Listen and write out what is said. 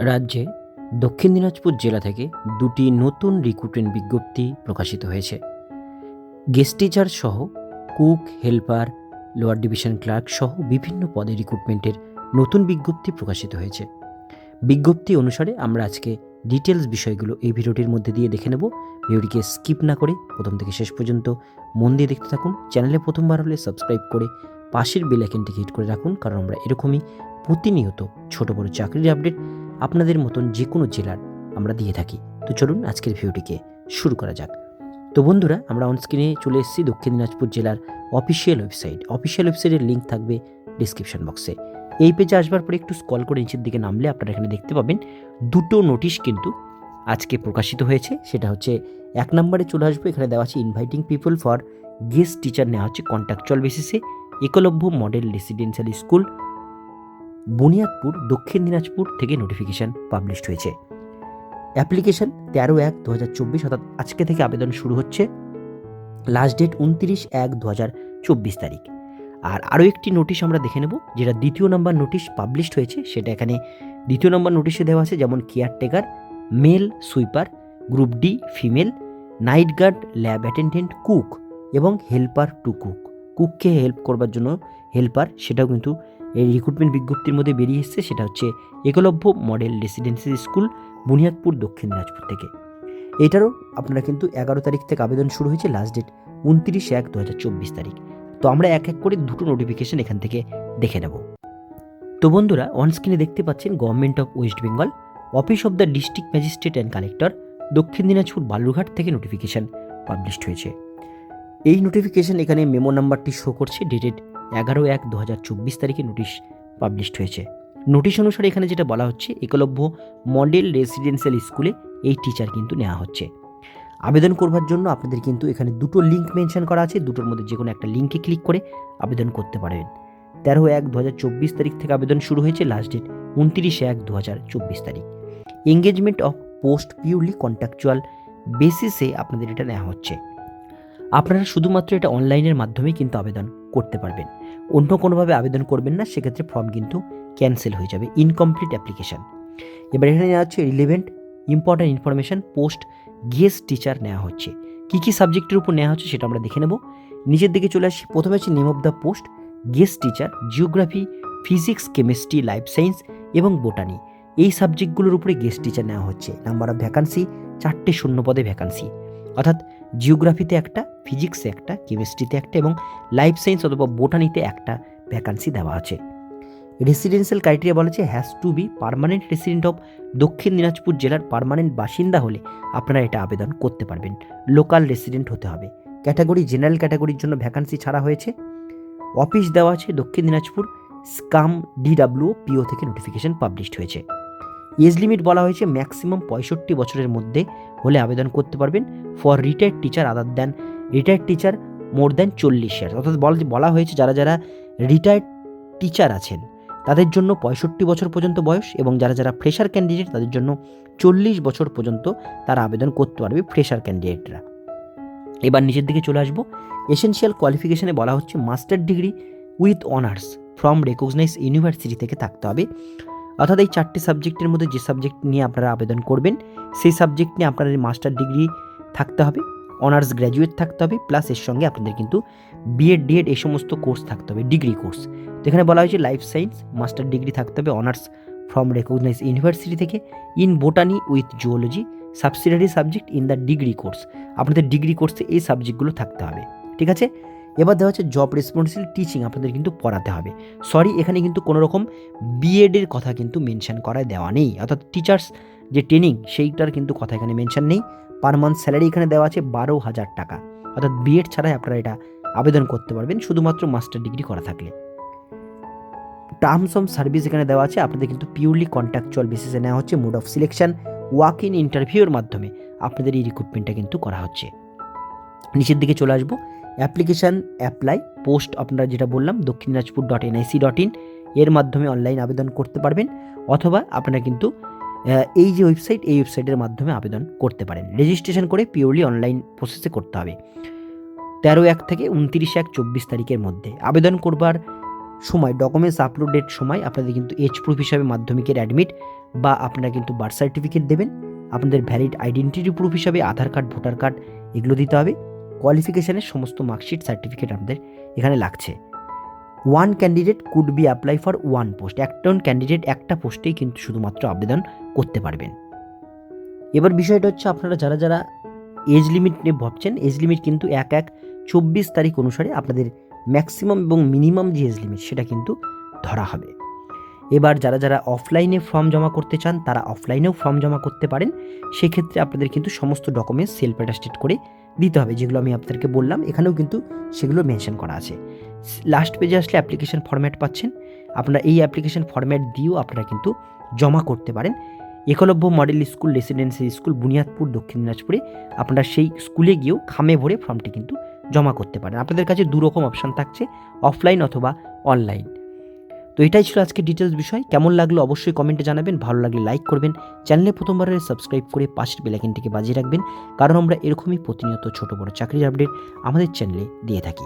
রাজ্যে দক্ষিণ দিনাজপুর জেলা থেকে দুটি নতুন রিক্রুটমেন্ট বিজ্ঞপ্তি প্রকাশিত হয়েছে। গেস্ট টিচার সহ cook helper lower division clerk সহ বিভিন্ন পদে রিক্রুটমেন্টের নতুন বিজ্ঞপ্তি প্রকাশিত হয়েছে। বিজ্ঞপ্তি অনুসারে আমরা আজকে ডিটেলস বিষয়গুলো এই ভিডিওটির মধ্যে দিয়ে দেখে নেব। ভিডিওটিকে স্কিপ না করে প্রথম থেকে শেষ পর্যন্ত মন দিয়ে দেখতে থাকুন। চ্যানেলে প্রথমবার হলে সাবস্ক্রাইব করে পাশের বেল আইকনটিকে হিট করে রাখুন, কারণ আমরা এরকমই প্রতিনিয়ত ছোট বড় চাকরির আপডেট আপনাদের মতন যে কোনো জেলার আমরা দিয়ে থাকি। তো চলুন আজকের ভিডিওটিকে শুরু করা যাক। তো বন্ধুরা, আমরা অনস্ক্রিনে চলে এসেছি দক্ষিণ দিনাজপুর জেলার অফিসিয়াল ওয়েবসাইট অফিসিয়াল ওয়েবসাইটের লিঙ্ক থাকবে ডিসক্রিপশন বক্সে এই পেজে আসবার পরে একটু স্কল করে নিচের দিকে নামলে আপনারা এখানে দেখতে পাবেন, দুটো নোটিশ কিন্তু আজকে প্রকাশিত হয়েছে। সেটা হচ্ছে, এক নম্বরে চলে আসবে, এখানে দেওয়া আছে inviting people for guest teacher নেওয়া হচ্ছে কন্ট্রাকচুয়াল বেসিসে Eklavya model residential school Buniadpur, Dakshin Dinajpur থেকে নোটিফিকেশান পাবলিশড হয়েছে। অ্যাপ্লিকেশন তেরো এক দু হাজার চব্বিশ, অর্থাৎ আজকে থেকে আবেদন শুরু হচ্ছে। লাস্ট ডেট উনত্রিশ এক দু হাজার চব্বিশ তারিখ। আর আরও একটি নোটিশ আমরা দেখে নেব, যেটা দ্বিতীয় নম্বর নোটিশ পাবলিশড হয়েছে, সেটা এখানে দ্বিতীয় নম্বর নোটিশে দেওয়া আছে, যেমন caretaker male sweeper group D female night guard lab attendant cook এবং হেল্পার টু কুক কুককে হেল্প করবার জন্য হেল্পার সেটাও কিন্তু এই রিক্রুটমেন্ট বিজ্ঞপ্তির মধ্যে বেরিয়ে এসেছে, সেটা হচ্ছে Eklavya model residency school Buniadpur, Dakshin Dinajpur থেকে। এটারও আপনারা কিন্তু এগারো তারিখ থেকে আবেদন শুরু হয়েছে লাস্ট ডেট উনত্রিশ এক দু তারিখ। তো আমরা এক এক করে দুটো নোটিফিকেশন এখান থেকে দেখে নেব। তো বন্ধুরা অনস্ক্রিনে দেখতে পাচ্ছেন government of West Bengal office of the district magistrate and collector Dakshin Dinajpur, Balurghat থেকে নোটিফিকেশন পাবলিশড হয়েছে। এই নোটিফিকেশন এখানে মেমো নাম্বারটি শো করছে ডেটেড এগারো এক দু হাজার চব্বিশ তারিখে নোটিশ পাবলিশড হয়েছে। নোটিশ অনুসারে এখানে যেটা বলা হচ্ছে একলভ্য মডেল রেসিডেন্সিয়াল স্কুলে এই টিচার কিন্তু নেওয়া হচ্ছে। আবেদন করবার জন্য আপনাদের কিন্তু এখানে দুটো লিঙ্ক মেনশন করা আছে, দুটোর মধ্যে যে কোনো একটা লিঙ্কে ক্লিক করে আবেদন করতে পারবেন। তেরো এক দু হাজার চব্বিশ তারিখ থেকে আবেদন শুরু হয়েছে লাস্ট ডেট উনত্রিশ এক দু হাজার চব্বিশ তারিখ। Engagement of post purely contractual বেসিসে আপনাদের এটা নেওয়া হচ্ছে। আপনারা শুধুমাত্র এটা অনলাইনের মাধ্যমেই কিন্তু আবেদন করতে পারবেন। অন্য কোনোভাবে আবেদন করবেন না, সেক্ষেত্রে ফর্ম কিন্তু ক্যান্সেল হয়ে যাবে। ইনকমপ্লিট অ্যাপ্লিকেশান এবার এখানে নেওয়া হচ্ছে relevant important information post guest teacher নেওয়া হচ্ছে। কী কী সাবজেক্টের উপর নেওয়া হচ্ছে সেটা আমরা দেখে নেব। নিচের দিকে চলে আসি। প্রথমে হচ্ছে name of the post guest teacher geography physics chemistry life science এবং বোটানি এই সাবজেক্টগুলোর উপরে গেস্ট টিচার নেওয়া হচ্ছে। নাম্বার অফ ভ্যাকান্সি চারটে শূন্য পদে ভ্যাকান্সি অর্থাৎ জিওগ্রাফিতে একটা, ফিজিক্সে একটা, কেমিস্ট্রিতে একটা এবং লাইফ সায়েন্স অথবা বোটানিতে একটা ভ্যাকান্সি দেওয়া আছে। রেসিডেন্সিয়াল ক্রাইটেরিয়া বলা হচ্ছে has to be permanent resident of Dakshin Dinajpur জেলার পারমানেন্ট বাসিন্দা হলে আপনারা এটা আবেদন করতে পারবেন। লোকাল রেসিডেন্ট হতে হবে। ক্যাটাগরি জেনারেল ক্যাটাগরির জন্য ভ্যাকান্সি ছাড়া হয়েছে। অফিস দেওয়া আছে দক্ষিণ দিনাজপুর। স্কাম ডিডাব্লিউ পিও থেকে নোটিফিকেশন পাবলিশড হয়েছে। এজ লিমিট বলা হয়েছে ম্যাক্সিমাম পঁয়ষট্টি বছরের মধ্যে হলে আবেদন করতে পারবেন। For retired teacher other than retired teacher more than চল্লিশ ইয়ার্স অর্থাৎ বলা বলা হয়েছে যারা যারা রিটায়ার্ড টিচার আছেন, তাদের জন্য পঁয়ষট্টি বছর পর্যন্ত বয়স এবং যারা যারা ফ্রেশার ক্যান্ডিডেট তাদের জন্য চল্লিশ বছর পর্যন্ত তারা আবেদন করতে পারবে ফ্রেশার ক্যান্ডিডেটরা এবার নিচের দিকে চলে আসব। এসেনশিয়াল কোয়ালিফিকেশনে বলা হচ্ছে master degree with honours from recognise university থেকে থাকতে হবে। অর্থাৎ এই চারটে সাবজেক্টের মধ্যে যে সাবজেক্ট নিয়ে আপনারা আবেদন করবেন, সেই সাবজেক্ট নিয়ে আপনাদের মাস্টার ডিগ্রি থাকতে হবে, অনার্স গ্র্যাজুয়েট থাকতে হবে, প্লাস এর সঙ্গে আপনাদের কিন্তু বিএড, ডিএড এই সমস্ত কোর্স থাকতে হবে, ডিগ্রি কোর্স। তো এখানে বলা হয়েছে লাইফ সায়েন্স, মাস্টার ডিগ্রি থাকতে হবে অনার্স ফ্রম রেকগনাইজ ইউনিভার্সিটি থেকে, in botany with zoology, subsidiary subject in the degree course. আপনাদের ডিগ্রি কোর্সে এই সাবজেক্টগুলো থাকতে হবে, ঠিক আছে? এবার দেওয়া হচ্ছে জব রেসপন্সিবল টিচিং আপনাদের কিন্তু পড়াতে হবে। সরি এখানে কিন্তু কোনো রকম বিএডের কথা কিন্তু মেনশন করায় দেওয়া নেই। অর্থাৎ টিচার্স যে ট্রেনিং সেইটার কিন্তু কথা এখানে মেনশন নেই। পার মান্থ স্যালারি এখানে দেওয়া আছে বারো হাজার টাকা। অর্থাৎ বিএড ছাড়াই আপনারা এটা আবেদন করতে পারবেন, শুধুমাত্র মাস্টার ডিগ্রি করা থাকলে। টার্মস অফ সার্ভিস এখানে দেওয়া আছে, আপনাদের কিন্তু পিওরলি কন্ট্রাকচুয়াল বেসিসে নেওয়া হচ্ছে mode of selection walk in ইন্টারভিউর মাধ্যমে আপনাদের এই রিক্রুটমেন্টটা কিন্তু করা হচ্ছে। নিচের দিকে চলে আসব। অ্যাপ্লিকেশান, অ্যাপ্লাই, পোস্ট আপনারা যেটা বললাম, Dakshin Dinajpur dot NIC dot in এর মাধ্যমে অনলাইন আবেদন করতে পারবেন অথবা আপনারা কিন্তু এই যে ওয়েবসাইট এই ওয়েবসাইটের মাধ্যমে আবেদন করতে পারেন। রেজিস্ট্রেশন করে পিওরলি অনলাইন প্রসেসে করতে হবে। তেরো এক থেকে উনতিরিশ এক চব্বিশ তারিখের মধ্যে। আবেদন করবার সময় ডকুমেন্টস আপলোডের সময় আপনাদের কিন্তু এজ প্রুফ হিসাবে মাধ্যমিকের অ্যাডমিট বা আপনারা কিন্তু বার্থ সার্টিফিকেট দেবেন। আপনাদের ভ্যালিড আইডেন্টিটি প্রুফ হিসাবে আধার কার্ড ভোটার কার্ড এগুলো দিতে হবে। কোয়ালিফিকেশানের সমস্ত মার্কশিট সার্টিফিকেট আপনাদের এখানে লাগছে। One candidate could be apply for one post একজন ক্যান্ডিডেট একটা পোস্টেই কিন্তু শুধুমাত্র আবেদন করতে পারবেন। এবার বিষয়টা হচ্ছে আপনারা যারা যারা এজ লিমিট নিয়ে ভাবছেন এজ লিমিট কিন্তু এক এক চব্বিশ তারিখ অনুসারে আপনাদের ম্যাক্সিমাম এবং মিনিমাম যে এজ লিমিট সেটা কিন্তু ধরা হবে। এবার যারা যারা অফলাইনে ফর্ম জমা করতে চান, তারা অফলাইনেও ফর্ম জমা করতে পারেন। সেক্ষেত্রে আপনাদের কিন্তু সমস্ত ডকুমেন্টস সেলফ অ্যাটাস্টেড করে দিতে হবে, যেগুলো আমি আপনাদেরকে বললাম। এখানেও কিন্তু সেগুলো মেনশন করা আছে। লাস্ট পেজে আসলে অ্যাপ্লিকেশন ফরম্যাট পাচ্ছেন। আপনারা এই অ্যাপ্লিকেশন ফরম্যাট দিয়েও আপনারা কিন্তু জমা করতে পারেন। Eklavya model school residency school Buniadpur, Dakshin দিনাজপুরে আপনারা সেই স্কুলে গিয়েও খামে ভরে ফর্মটি কিন্তু জমা করতে পারেন। আপনাদের কাছে দু রকম অপশান থাকছে অফলাইন অথবা অনলাইন তো এটাই ছিল আজকে ডিটেলস বিষয়। কেমন লাগল অবশ্যই কমেন্টে জানাবেন। ভালো লাগলে লাইক করবেন। চ্যানেলে প্রথমবারের সাবস্ক্রাইব করে পাশের বেলাইকিনটিকে বাজিয়ে রাখবেন। কারণ আমরা এরকমই প্রতিনিয়ত ছোট বড় চাকরির আপডেট আমাদের চ্যানেলে দিয়ে থাকি।